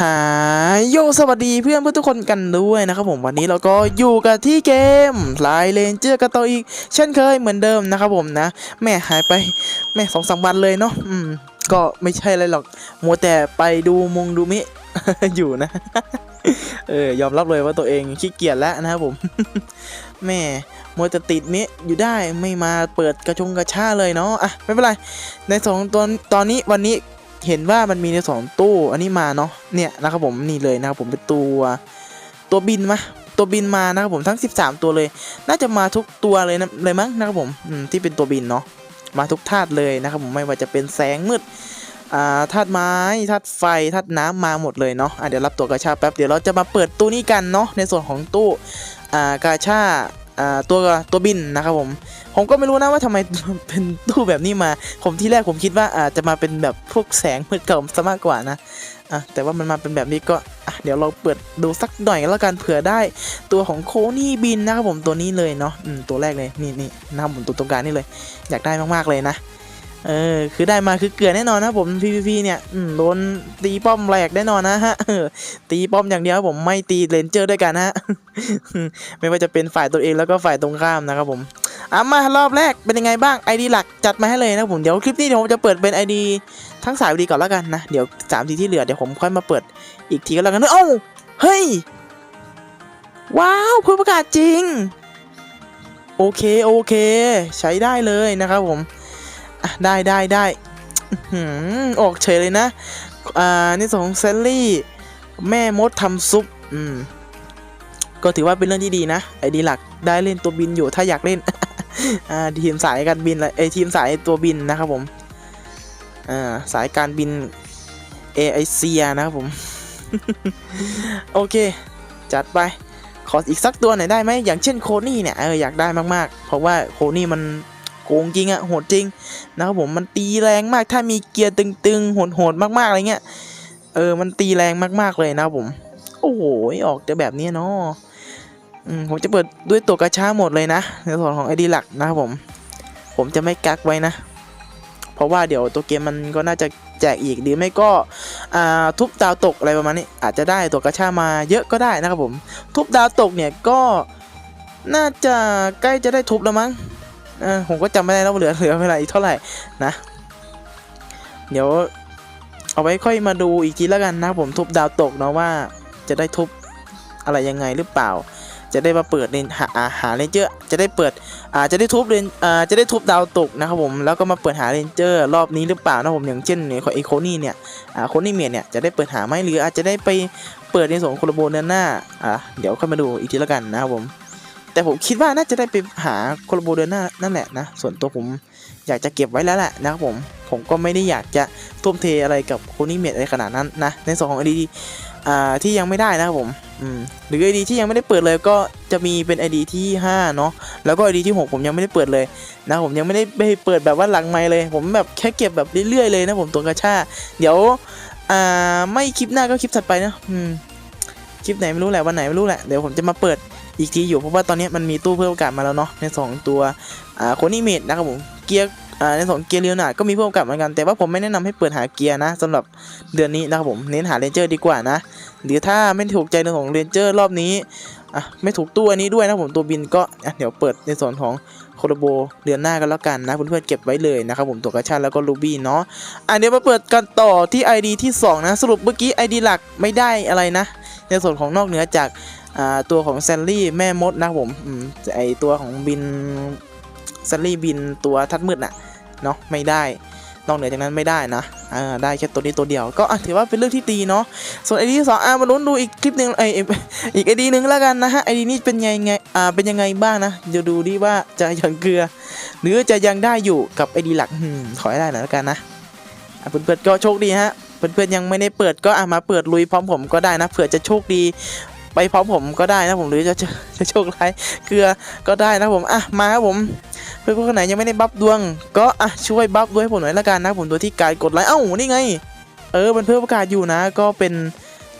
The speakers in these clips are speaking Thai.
หาโยสวัสดีเพื่อนเพื่อนทุกคนกันด้วยนะครับผมวันนี้เราก็อยู่กับที่เกมไลเลนเจอร์กันต่ออีก เช่นเคยเหมือนเดิมนะครับผมนะ แม่หายไปแม่สองสามวันเลยเนาะอืม ก็ไม่ใช่อะไรหรอก มัวแต่ไปดูมงดูมิ อยู่นะ เออยอมรับเลยว่าตัวเองขี้เกียจแล้วนะครับผม แม่มัวแต่ติดมิอยู่ได้ไม่มาเปิดกระชงกระชาเลยเนาะอะไม่เป็นไร ในสองตอนตอนนี้วันนี้ เห็นว่ามันมีในสองตู้อันนี้มาเนาะเนี่ยนะครับผมนี่เลยนะครับผมเป็นตัวตัวบินมาตัวบินมานะครับผมทั้ง 13 ตัวเลย น่าจะมาทุกตัวเลยนะเลยมั้งนะครับผมที่เป็นตัวบินเนาะมาทุกธาตุเลยนะครับผมไม่ว่าจะเป็นแสงมืดธาตุไม้ธาตุไฟธาตุน้ำมาหมดเลยเนาะะเดี๋ยวรับตัวกระชาแป๊บเดี๋ยวเราจะมาเปิดตู้นี้กันเนาะในส่วนของตู้กาชา ตัวตัวบินนะครับผมผมก็ไม่รู้นะว่าทำไมเป็นตู้แบบนี้มา ผมที่แรกผมคิดว่าอาจจะมาเป็นแบบพวกแสงมืดเก่าซะมากกว่านะอะแต่ว่ามันมาเป็นแบบนี้ก็อะเดี๋ยวเราเปิดดูสักหน่อยแล้วกันเผื่อได้ตัวของโคนี่บินนะครับผมตัวนี้เลยเนาะตัวแรกเลยนี่นี่นะครับผมตัวตรงกลางนี่เลย อยากได้มากๆเลยนะ เออคือได้มาคือเกลือแน่นอนนะผม PVP เนี่ยโดนตีป้อมแหลกแน่นอนนะฮะตีป้อมอย่างเดียวผมไม่ตีเลนเจอร์ด้วยกันนะฮะไม่ว่าจะเป็นฝ่ายตัวเองแล้วก็ฝ่ายตรงข้ามนะครับผมอะมารอบแรกเป็นยังไงบ้าง ID หลักจัดมาให้เลยนะผมเดี๋ยวคลิปนี้เดี๋ยวผมจะเปิดเป็น ID ทั้งสายดีก่อนแล้วกันนะเดี๋ยวสามทีที่เหลือเดี๋ยวผมค่อยมาเปิดอีกทีก็แล้วกันเอ้าเฮ้ยว้าวเพิ่งประกาศจริง โอเคโอเค ใช้ได้เลยนะครับผม อะได้ได้ได้อออกเฉยเลยนะ อ่านี่ส่วนของเซลลี่ แม่มดทำซุป อืม ก็ถือว่าเป็นเรื่องที่ดีนะ ไอดีหลักได้เล่นตัวบินอยู่ถ้าอยากเล่น อ่าทีมสายการบินเลยเอทีมสายตัวบินนะครับผม อ่าสายการบินเอไอเซียนะครับผม โอเค จัดไป ขออีกสักตัวหน่อยได้ไหมอย่างเช่นโคนี่เนี่ยเอออยากได้มากๆ เพราะว่าโคนี่มัน โกงจริงอะโหดจริงนะครับผมมันตีแรงมากถ้ามีเกียร์ตึงๆโหดๆมากๆอะไรเงี้ยเออมันตีแรงมากๆเลยนะครับผม โอ้โหออกจะแบบนี้เนาะอืมผมจะเปิดด้วยตัวกระช้าหมดเลยนะในส่วนของไอดีหลักนะครับผม ผมจะไม่กักไว้นะ เพราะว่าเดี๋ยวตัวเกมมันก็น่าจะแจกอีกหรือไม่ก็ทุบดาวตกอะไรประมาณนี้ อาจจะได้ตัวกระชามาเยอะก็ได้นะครับผม ทุบดาวตกเนี่ยก็น่าจะใกล้จะได้ทุบแล้วมั้ง เออผมก็จำไม่ได้แล้วเหลือเหลือเวลาอีกเท่าไหร่นะ เดี๋ยว เอาไว้ค่อยมาดูอีกทีแล้วกันนะผมทุบดาวตกเนาะว่า จะได้ทุบอะไรยังไงหรือเปล่า จะได้มาเปิดเลนหาอาหาเลนเจอร์จะได้เปิดอ่าจะได้ทุบเลนอ่าจะได้ทุบดาวตกนะครับผมแล้วก็มาเปิดหาเลนเจอร์รอบนี้หรือเปล่านะผมอย่างเช่นเนี่ยไอโคนี่เนี่ยอ่าโคนี่เมียเนี่ยจะได้เปิดหาไหมหรืออาจจะได้ไปเปิดในส่วนของโคลโบเนหน้าอ่าเดี๋ยวค่อยมาดูอีกทีแล้วกันนะครับผม แต่ผมคิดว่าน่าจะได้ไปหาโคลโบเดือร์หน้านั่นแหละนะ ส่วนตัวผมอยากจะเก็บไว้แล้วแหละนะครับผม ผมก็ไม่ได้อยากจะทุ่มเทอะไรกับโคนี่เมียอะไรขนาดนั้นนะ ในส่วนของไอดีที่ยังไม่ได้นะครับผมหรือไอดีที่ยังไม่ได้เปิดเลยก็จะมีเป็นไอดีที่ 5 เนาะแล้วก็ไอดีที่ 6 ผมยังไม่ได้เปิดเลยนะผมยังไม่ได้ไปเปิดแบบว่าหลังไมค์เลย ผมแบบแค่เก็บแบบเรื่อยๆเลยนะผมตัวกระชาเดี๋ยวไม่คลิปหน้าก็คลิปถัดไปนะคลิปไหนไม่รู้แหละวันไหนไม่รู้แหละเดี๋ยวผมจะมาเปิด อีกทีอยู่เพราะว่าตอนนี้มันมีตู้เพิ่มโอกาสมาแล้วเนาะใน 2 ตัวอ่าโคนี่เมดนะครับผมเกียร์ในสองเกียร์เรียวนาดก็มีเพิ่มโอกาสเหมือนกันแต่ว่าผมไม่แนะนำให้เปิดหาเกียร์นะสำหรับเดือนนี้นะครับผมเน้นหาเรนเจอร์ดีกว่านะ หรือถ้าไม่ถูกใจในของเรนเจอร์รอบนี้อะไม่ถูกตู้อันนี้ด้วยนะผมตัวบินก็เดี๋ยวเปิดในส่วนของโคโลโบเดือนหน้ากันแล้วกันนะเพื่อนๆเก็บไว้เลยนะครับผมตัวกระชาแล้วก็ลูบี้เนาะอะเดี๋ยวมาเปิดกันต่อที่ ID ที่สองนะ สรุปเมื่อกี้ ID หลักไม่ได้อะไรนะ ในส่วนของนอกเหนือจาก ตัวของแซลลี่แม่มดนะผมไอตัวของบินแซลลี่บินตัวทัดมืดน่ะเนาะไม่ได้นอกเหนือจากนั้นไม่ได้นะได้แค่ตัวนี้ตัวเดียว ก็ถือว่าเป็นเรื่องที่ดีเนาะ ส่วนไอดีที่สองอะมาลุ้นดูอีกคลิปหนึ่งไออ้ยอีกไอดีหนึ่งแล้วกันนะฮะไอดีนี้เป็นยังไงอ่าเป็นยังไงบ้างนะเดี๋ยวดูดิว่าจะยังเกลือ หรือจะยังได้อยู่กับไอดีหลักขอให้ได้หน่อยแล้วกันนะอะเพื่อนๆก็โชคดีฮะเพื่อนๆยังไม่ได้เปิดก็อะมาเปิดลุยพร้อมผมก็ได้นะเผื่อจะโชคดี ไปพร้อมผมก็ได้นะผมหรือจะจะโชคร้ายเกลือก็ได้นะผมอะมาครับผมเพื่อนคนไหนยังไม่ได้บัฟดวง ก็อะช่วยบัฟด้วยผมหน่อยละกันนะผมตัวที่การกดไลค์เอ้านี่ไง เออมันเพิ่มประกาศอยู่นะ ก็เป็น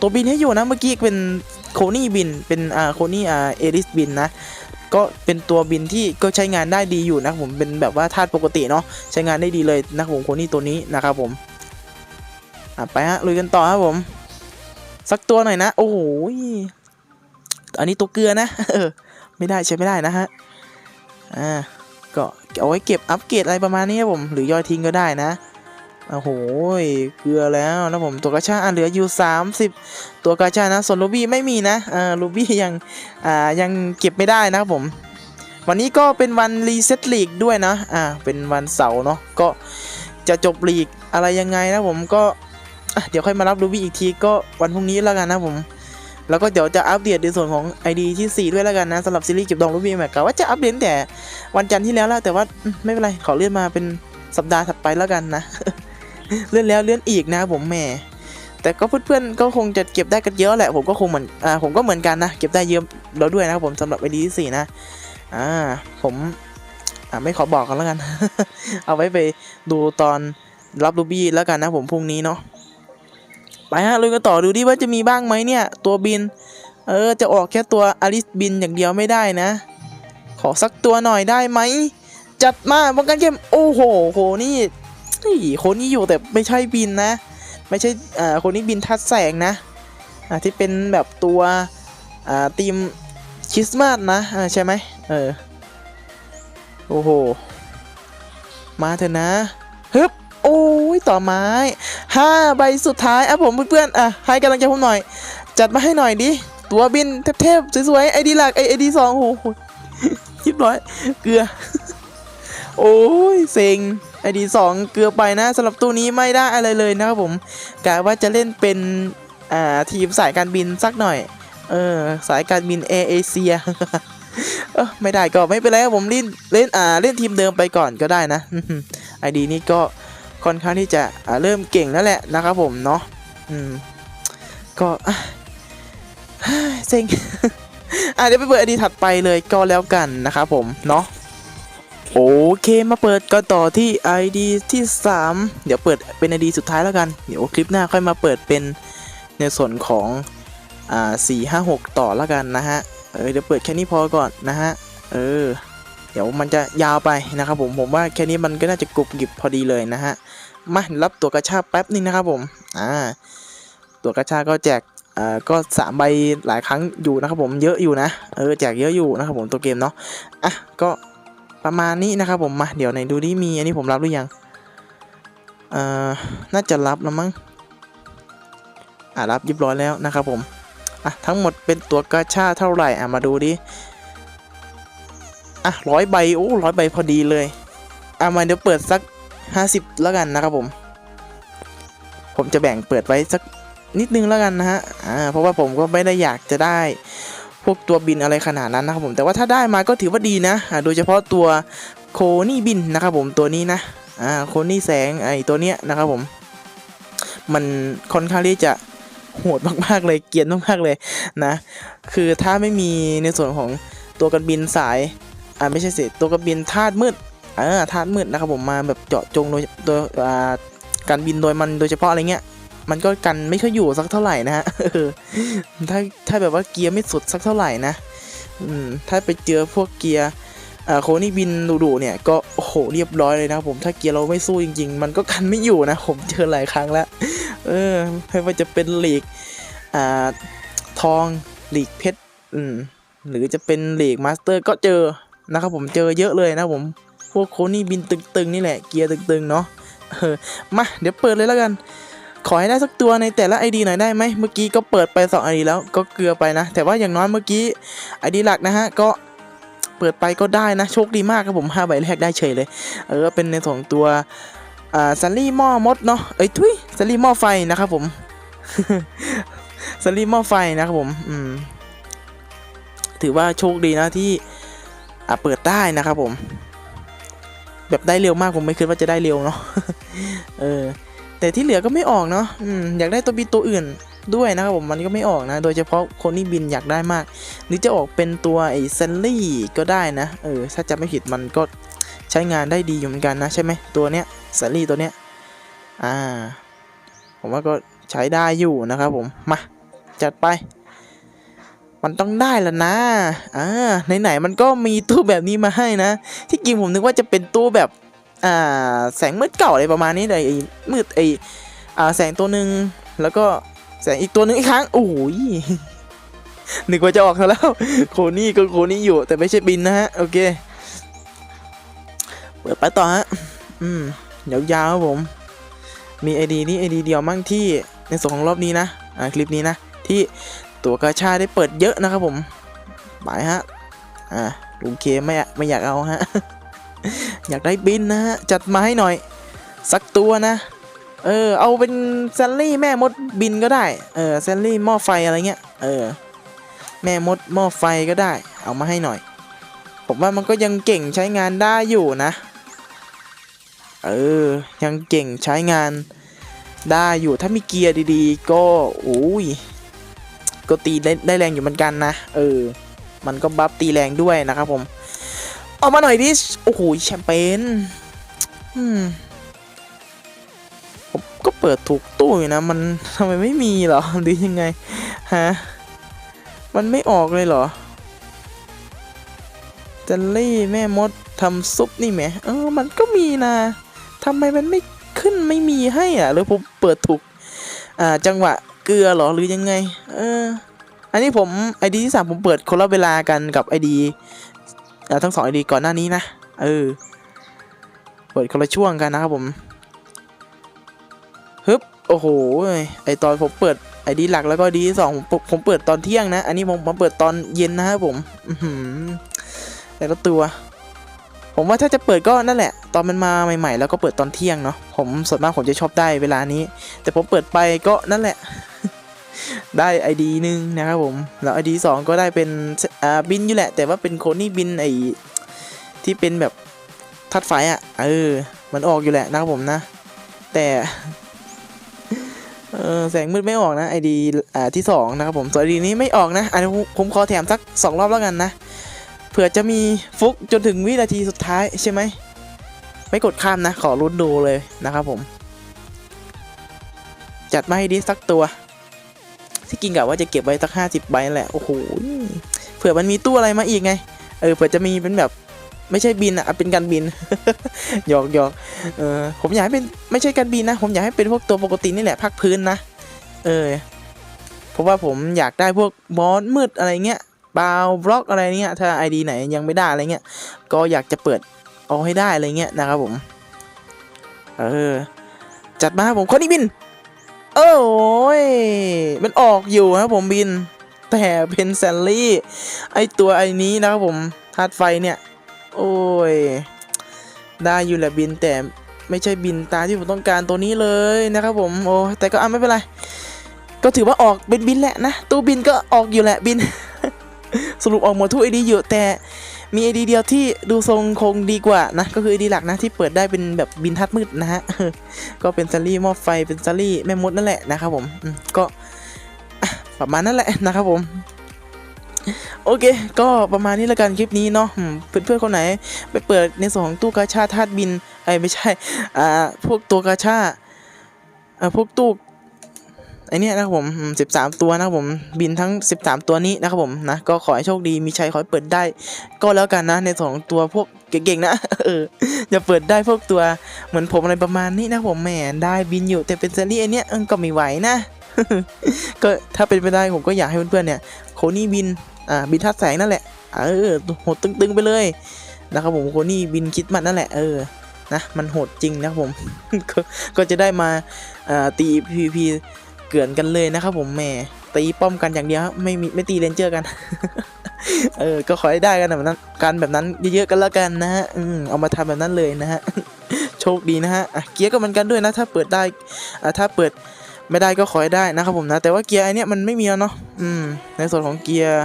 ตัวบินให้อยู่นะเมื่อกี้เป็นโคนี่บินเป็นอ่าโคนี่อ่าเอริสบินนะก็เป็นตัวบินที่ก็ใช้งานได้ดีอยู่นะผมเป็นแบบว่าธาตุปกติเนาะใช้งานได้ดีเลยนะผมโคนี่ตัวนี้นะครับผมอะไปฮะลุยกันต่อครับผม สักตัวหน่อยนะ โอ้โหย อันนี้ตัวเกลือนะเออไม่ได้ใช้ไม่ได้นะฮะอ่าก็เอาไว้เก็บอัปเกรดอะไรประมาณนี้ครับผมหรือย่อยทิ้งก็ได้นะโอ้โหเกลือแล้วนะผมตัวกระชาอะเหลืออยู่ 30 ตัวกระชานะ ส่วนลูบี้ไม่มีนะอ่าลูบี้ยังอ่ายังเก็บไม่ได้นะครับผมวันนี้ก็เป็นวันรีเซ็ตลีกด้วยนะ อ่า เป็นวันเสาร์เนาะ ก็จะจบลีกอะไรยังไงนะผมก็ เดี๋ยวค่อยมารับรูบี้อีกทีก็วันพรุ่งนี้แล้วกันนะผม แล้วก็เดี๋ยวจะอัปเดตในส่วนของ ID ที่ 4 ด้วยแล้วกันนะสำหรับซีรีส์เก็บดองรูบี้แม็กกะว่าจะอัปเดตแต่วันจันทร์ที่แล้วแล้วแต่ว่าไม่เป็นไรขอเลื่อนมาเป็นสัปดาห์ถัดไปแล้วกันนะ เลื่อนแล้วเลื่อนอีกนะผมแหมแต่ก็เพื่อนๆก็คงจะเก็บได้กันเยอะแหละผมก็คงเหมือนอ่าผมก็เหมือนกันนะเก็บได้เยอะแล้วด้วยนะครับผมสำหรับ ID ที่4นะอ่าผมอ่าไม่ขอบอกกันแล้วกัน เอาไว้ไปดูตอนรับรูบี้แล้วกันนะผมพรุ่งนี้เนาะ ไปฮะลุยกันต่อดูดิว่าจะมีบ้างไหมเนี่ย ตัวบิน เออ จะออกแค่ตัวอลิสบินอย่างเดียวไม่ได้นะ ขอสักตัวหน่อยได้ไหม จัดมาป้องกันเกมโอ้โหโหนี่เฮ้ยคนนี้อยู่แต่ไม่ใช่บินนะ ไม่ใช่อ่าคนนี้บินทัดแสงนะอ่าที่เป็นแบบตัวอ่าทีมคริสต์มาสนะอ่าใช่ไหมเออโอ้โหมาเถอะนะฮึบ ต่อไม้ห้าใบสุดท้ายอะผมเพื่อนๆอะให้กำลังใจผมหน่อย จัดมาให้หน่อยดิตัวบินเทพๆสวยๆไอดีหลักไอไอดีสองโอ้โหยิบร้อย เกลือ โอ้ยเซ็งไอดีสองเกลือไปนะสำหรับตัวนี้ไม่ได้อะไรเลยนะครับผมกะว่าจะเล่นเป็นอ่าทีมสายการบินสักหน่อย เออ สายการบินแอร์เอเชียเออไม่ได้ก็ไม่เป็นไรครับผมเล่นเล่นอ่าเล่นทีมเดิมไปก่อนก็ได้นะไอดีนี่ก็ ค่อนข้างที่จะเริ่มเก่งแล้วแหละนะครับผมเนาะอืมก็เซ็งอะเดี๋ยวไปเปิดไอดีถัดไปเลยก็แล้วกันนะครับผมเนาะโอเคมาเปิดก็ต่อที่ ID ที่ 3 เดี๋ยวเปิดเป็น ID สุดท้ายแล้วกัน เดี๋ยวคลิปหน้าค่อยมาเปิดเป็นในส่วนของอ่าสี่ห้าหกต่อแล้วกันนะฮะ เออเดี๋ยวเปิดแค่นี้พอก่อนนะฮะ เออ เดี๋ยวมันจะยาวไปนะครับผมผมว่าแค่นี้มันก็น่าจะกรุบกริบพอดีเลยนะฮะมารับตัวกระชาแป๊บนึงนะครับผมอ่าตัวกระชาก็แจกอ่าก็สามใบหลายครั้งอยู่นะครับผมเยอะอยู่นะเออแจกเยอะอยู่นะครับผมตัวเกมเนาะอะก็ประมาณนี้นะครับผมมาเดี๋ยวในดูดิมีอันนี้ผมรับหรือยังอ่าน่าจะรับแล้วมั้งอ่ารับเรียบร้อยแล้วนะครับผมอะทั้งหมดเป็นตัวกาชาเท่าไหร่อะมาดูดิ อะร้อยใบโอ้ร้อยใบพอดีเลยอะมาเดี๋ยวเปิดสักห้าสิบแล้วกันนะครับผม ผมจะแบ่งเปิดไว้สักนิดนึงแล้วกันนะฮะอ่าเพราะว่าผมก็ไม่ได้อยากจะได้พวกตัวบินอะไรขนาดนั้นนะครับผมแต่ว่าถ้าได้มาก็ถือว่าดีนะอ่าโดยเฉพาะตัวโคนี่บินนะครับผมตัวนี้นะอ่าโคนี่แสงไอตัวเนี้ยนะครับผม มันค่อนข้างที่จะโหดมากๆเลยเกียนมากๆเลยนะ คือถ้าไม่มีในส่วนของตัวกันบินสาย อ่าไม่ใช่สิตัวกันบินธาตุมืดอ่าธาตุมืดนะครับผมมาแบบเจาะจงโดยโดยอ่าการบินโดยมันโดยเฉพาะอะไรเงี้ยมันก็กันไม่ค่อยอยู่สักเท่าไหร่นะฮะถ้าถ้าแบบว่าเกียร์ไม่สุดสักเท่าไหร่นะอืมถ้าไปเจอพวกเกียร์อ่าโคนี่บินดุๆเนี่ยก็โอ้โหเรียบร้อยเลยนะผมถ้าเกียร์เราไม่สู้จริง ๆ มันก็กันไม่อยู่นะผมเจอหลายครั้งแล้วเออไม่ว่าจะเป็นหลีกอ่าทองหลีกเพชรอืมหรือจะเป็นหลีกมาสเตอร์ก็เจอ นะครับผมเจอเยอะเลยนะผมพวกโคนี่บินตึงๆนี่แหละเกียร์ตึงๆเนาะเออมาเดี๋ยวเปิดเลยแล้วกัน ขอให้ได้สักตัวในแต่ละ ID หน่อยได้ไหมเมื่อกี้ก็เปิดไป2 ID แล้วก็เกลือไปนะ แต่ว่าอย่างน้อยเมื่อกี้ ID หลักนะฮะก็เปิดไปก็ได้นะโชคดีมากครับผม5ใบแรกได้เฉยเลย เออเป็นในสองตัวอ่าซันลี่หม้อมดเนาะเอ้ยทุยซันลี่หม้อไฟนะครับผมสลิมหม้อไฟนะครับผมอืมถือว่าโชคดีนะที่ อะเปิดได้นะครับผม แบบได้เร็วมากผมไม่คิดว่าจะได้เร็วเนาะเออแต่ที่เหลือก็ไม่ออกเนาะอืมอยากได้ตัวบินตัวอื่นด้วยนะครับผมมันก็ไม่ออกนะ โดยเฉพาะคนที่บินอยากได้มาก หรือจะออกเป็นตัวไอ้เซนลี่ก็ได้นะเออถ้าจำไม่ผิดมันก็ใช้งานได้ดีอยู่เหมือนกันนะใช่ไหมตัวเนี้ยเซนลี่ตัวเนี้ยอ่า ผมว่าก็ใช้ได้อยู่นะครับผมมาจัดไป มันต้องได้ล้วนะ อ่า ไหนๆ มันก็มีตู้แบบนี้มาให้นะ ที่จริงผมนึกว่าจะเป็นตู้แบบ อ่า แสงมืดเก่าอะไรประมาณนี้เลยไอ้มืดไอ้อ่า แสงตัวหนึ่ง แล้วก็แสงอีกตัวหนึ่งอีกครั้ง โอ้ยนึกว่าจะออกแล้ว โคนี่ก็โคนี่อยู่ แต่ไม่ใช่บินนะฮะ โอเค เปิดไปต่อฮะ อืมยาวๆครับผม มีไอดีนี่ไอดีเดียวมั่งที่ในส่วนของรอบนี้นะ อ่า คลิปนี้นะที่ ตัวกาชาได้เปิดเยอะนะครับผมไปฮะอ่าลุงเคไม่อะไม่อยากเอาฮะอยากได้บินนะฮะจัดมาให้หน่อย สักตัวนะ เออเอาเป็นแซลลี่แม่มดบินก็ได้เออแซลลี่หม้อไฟอะไรเงี้ยเออแม่มดหม้อไฟก็ได้ เอามาให้หน่อย ผมว่ามันก็ยังเก่งใช้งานได้อยู่นะเออยังเก่งใช้งานได้อยู่ถ้ามีเกียร์ดีๆ ก็โอ้ย ก็ตีได้ได้แรงอยู่เหมือนกันนะ เออ มันก็บัฟตีแรงด้วยนะครับผม ออกมาหน่อยดิโอ้โหแชมเปญอืมผมก็เปิดถูกตู้อยู่นะ มันทำไมไม่มีหรอหรือยังไงฮะมันไม่ออกเลยเหรอเจลลี่แม่มดทำซุปนี่แหมเออ มันก็มีนะทำไมมันไม่ขึ้นไม่มีให้อะหรือผมเปิดถูกอ่าจังหวะ เกลือหรอหรือยังไง เออ อันนี้ผมไอดีที่สามผมเปิดคนละเวลากันกับไอดีทั้งสองไอดีก่อนหน้านี้นะ เออ เปิดคนละช่วงกันนะครับผมฮึบโอ้โห ไอตอนผมเปิดไอดีหลักแล้วก็ดีสองผมผมเปิดตอนเที่ยงนะ อันนี้ผมผมเปิดตอนเย็นนะครับผมแต่ละตัว ผมว่าถ้าจะเปิดก็นั่นแหละ ตอนมันมาใหม่ ๆ แล้วก็เปิดตอนเที่ยงเนาะผมส่วนมากผมจะชอบได้เวลานี้ แต่ผมเปิดไปก็นั่นแหละ ได้ ID หนึ่งนะครับผมแล้ว ID สองก็ได้เป็นอ่าบินอยู่แหละ แต่ว่าเป็นโคนี่บินไอที่เป็นแบบทัดไฟอะเออ มันออกอยู่แหละนะครับผมนะ แต่เออแสงมืดไม่ออกนะ ID อ่าที่สองนะครับผมส่วน ID นี้ไม่ออกนะอันนี้ผมขอแถมสักสองรอบแล้วกันนะ ผื่อจะมีฟุกจนถึงวินาทีสุดท้ายใช่ไหม ไม่กดข้ามนะ ขอรุ้นดูเลยนะครับผม จัดมาให้ดีสักตัว ที่กินกะว่าจะเก็บไว้สักห้าสิบใบแหละ โอ้โห เผื่อมันมีตู้อะไรมาอีกไง เออ เผื่อจะมีเป็นแบบไม่ใช่บินอะเอาเป็นการบินหยอกหยอกเออผมอยากให้เป็นไม่ใช่การบินนะ ผมอยากให้เป็นพวกตัวปกตินี่แหละพักพื้นนะ เออเพราะว่าผมอยากได้พวกมอนมืดอะไรเงี้ย บาวบล็อกอะไรเงี้ยถ้าไอดีไหนยังไม่ได้อะไรเงี้ยก็อยากจะเปิดเอาให้ได้อะไรเงี้ยนะครับผมเออจัดมาผมคนนี้บิน เออโอ้ยมันออกอยู่ครับผมบิน แต่เป็นแซลลี่ไอตัวไอนี้นะครับผมธาตุไฟเนี่ย โอ้ยได้อยู่แหละบินแต่ไม่ใช่บินตาที่ผมต้องการตัวนี้เลยนะครับผมโอ้แต่ก็อะไม่เป็นไร ก็ถือว่าออกเป็นบินแหละนะ ตู้บินก็ออกอยู่แหละบิน สรุปออกหมดทุกไอดีอยู่แต่มีไอดีเดียวที่ดูทรงคงดีกว่านะ ก็คือไอดีหลักนะที่เปิดได้เป็นแบบบินทัดมืดนะฮะก็เป็นซารี่หม้อไฟเป็นซารี่แม่มดนั่นแหละนะครับผมก็ประมาณนั้นแหละนะครับผมโอเค ก็ประมาณนี้ละกันคลิปนี้เนาะอืมเพื่อนๆคนไหน ไปเปิดในส่วนของตู้กาชาธาตุบินไอ้ไม่ใช่ อ่า พวกตัวกาชาอ่าพวกตู้ ไอเนี้ยนะครับผมสิบสามตัวนะครับผมบินทั้ง 13 ตัวนี้นะครับผมนะก็ขอให้โชคดีมีชัยขอให้เปิดได้ ก็แล้วกันนะในสองตัวพวกเก่งๆนะเอออย่าเปิดได้พวกตัวเหมือนผมอะไรประมาณนี้นะผมแหมได้บินอยู่แต่เป็นซีรีส์ไอเนี้ยก็ไม่ไหวนะก็ถ้าเป็นไปได้ผมก็อยากให้เพื่อนๆเนี่ยโคนี่บินอ่าบินทัดแสงนั่นแหละเออโหดตึงๆไปเลยนะครับผมโคนี่บินคิดมันนั่นแหละเออนะมันโหดจริงนะผมก็จะได้มาอ่าตี PVP เกลื่อนกันเลยนะครับผมแหมตีป้อมกันอย่างเดียวไม่มีไม่ตีเลนเจอร์กัน เออ ก็ขอให้ได้กันแบบนั้นกันแบบนั้นเยอะๆกันแล้วกันนะฮะอืมเอามาทำแบบนั้นเลยนะฮะโชคดีนะฮะอะเกียร์ก็เหมือนกันด้วยนะ ถ้าเปิดได้อะถ้าเปิดไม่ได้ก็ขอให้ได้นะครับผมนะ แต่ว่าเกียร์ไอเนี้ยมันไม่มีแล้วเนาะอืม ในส่วนของเกียร์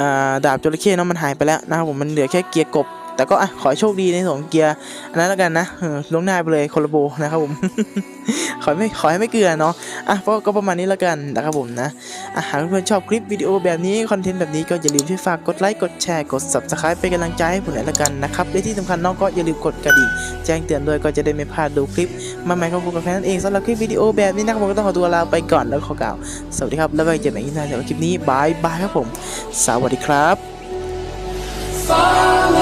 อ่าดาบจระเข้เนาะมันหายไปแล้วนะครับผมมันเหลือแค่เกียร์กบ แต่ก็อะขอโชคดีในส่วนของเกียร์อันนั้นแล้วกันนะลงหน้าไปเลยคนละโบนะครับผมขอให้ไม่ขอให้ไม่เกลือเนาะอะเพราะก็ประมาณนี้แล้วกันนะครับผมนะอะหากเพื่อนๆชอบคลิปวิดีโอแบบนี้คอนเทนต์แบบนี้ก็อย่าลืมที่ฝากกดไลค์กดแชร์กด subscribe เป็นกำลังใจให้ผมหน่อยละกันนะครับและที่สำคัญน้องก็อย่าลืมกดกระดิ่งแจ้งเตือนด้วยก็จะได้ไม่พลาดดูคลิปมาใหม่ของผมกับแฟนนั่นเองสำหรับคลิปวิดีโอแบบนี้นะครับผมก็ต้องขอตัวลาไปก่อนแล้วขอกล่าวสวัสดีครับแล้วไว้เจอกันใหม่ในคลิปนี้บายบายครับผม สวัสดีครับ Follow